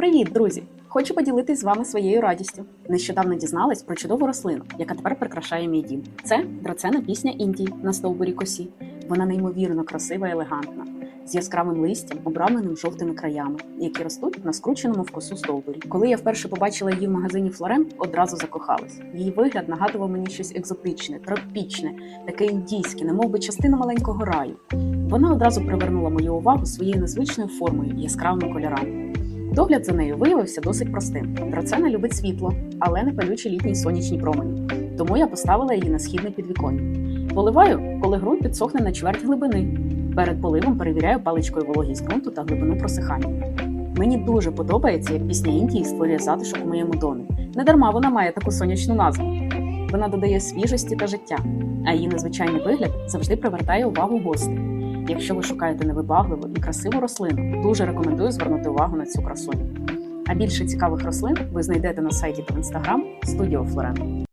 Привіт, друзі! Хочу поділитись з вами своєю радістю. Нещодавно дізналась про чудову рослину, яка тепер прикрашає мій дім. Це драцена пісня Індії на стовбурі косі. Вона неймовірно красива і елегантна, з яскравим листям, обрамленим жовтими краями, які ростуть на скрученому в косу стовбурі. Коли я вперше побачила її в магазині Флорен, одразу закохалась. Її вигляд нагадував мені щось екзотичне, тропічне, таке індійське, немов би частина маленького раю. Вона одразу привернула мою увагу своєю незвичною формою і яскравими кольорами. Догляд за нею виявився досить простим. Драцена любить світло, але не палючі літні сонячні промені. Тому я поставила її на східне підвіконня. Поливаю, коли ґрунт підсохне на чверть глибини. Перед поливом перевіряю паличкою вологість ґрунту та глибину просихання. Мені дуже подобається, як пісня Індії створює затишок у моєму домі. Недарма вона має таку сонячну назву. Вона додає свіжості та життя, а її незвичайний вигляд завжди привертає увагу гостей. Якщо ви шукаєте невибагливу і красиву рослину, дуже рекомендую звернути увагу на цю красуню. А більше цікавих рослин ви знайдете на сайті та в інстаграм Студіо Флорен.